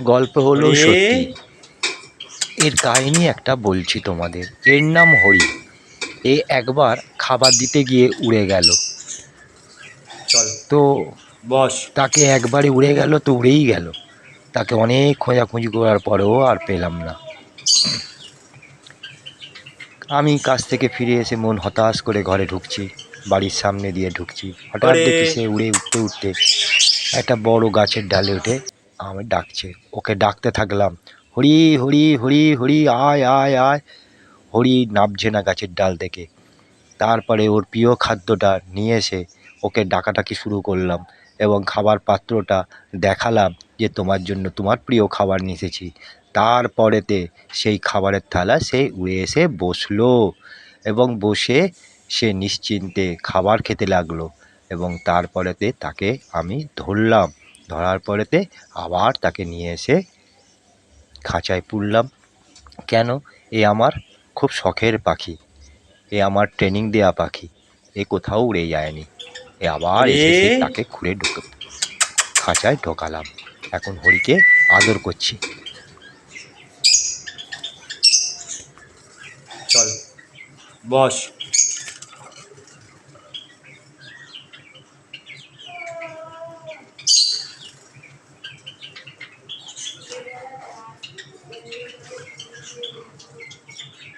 গল্প হলো সত্যি। এর কাহিনী একটা বলছি তোমাদের। এর নাম হরি। এ একবার খাবার দিতে গিয়ে উড়ে গেল। চল। তো বস। তাকে একবারে উড়ে গেল তো উড়েই গেল। তাকে অনেক খোঁজাখুঁজি করার পরেও আর পেলাম না। আমি কাজ থেকে ফিরে এসে মন হতাশ করে ঘরে ঢুকছি বাড়ির সামনে দিয়ে ঢুকছি। হঠাৎ। দেখি সে উড়ে উঠতে উঠতে একটা বড় গাছের ডালে উঠে আমি ডাকছে। ওকে ডাকতে থাকলাম। হরি হরি হরি হরি, আয় আয় আয়। হরি নামছে না গাছের ডাল থেকে তারপরে ওর প্রিয় খাদ্যটা নিয়ে এসে ওকে ডাকাডাকি শুরু করলাম এবং খাবার পাত্রটা দেখালাম যে তোমার জন্য তোমার প্রিয় খাবার নিয়ে এসেছি। তারপরেতে সেই খাবারের থালা সে উড়ে এসে বসল এবং বসে সে নিশ্চিন্তে খাবার খেতে লাগল এবং তারপরেতে তাকে আমি ধরলাম। ধরার পরেতে আবার তাকে নিয়ে এসে খাঁচায় পুরলাম কেন? এ আমার খুব শখের পাখি। এ আমার ট্রেনিং দেওয়া পাখি। এ কোথাও উড়ে যায়নি। এ আবার এসে তাকে খুঁড়ে ঢুকে খাঁচায় ঢোকালাম। এখন হরিকে আদর করছি। চল বস।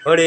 ওরে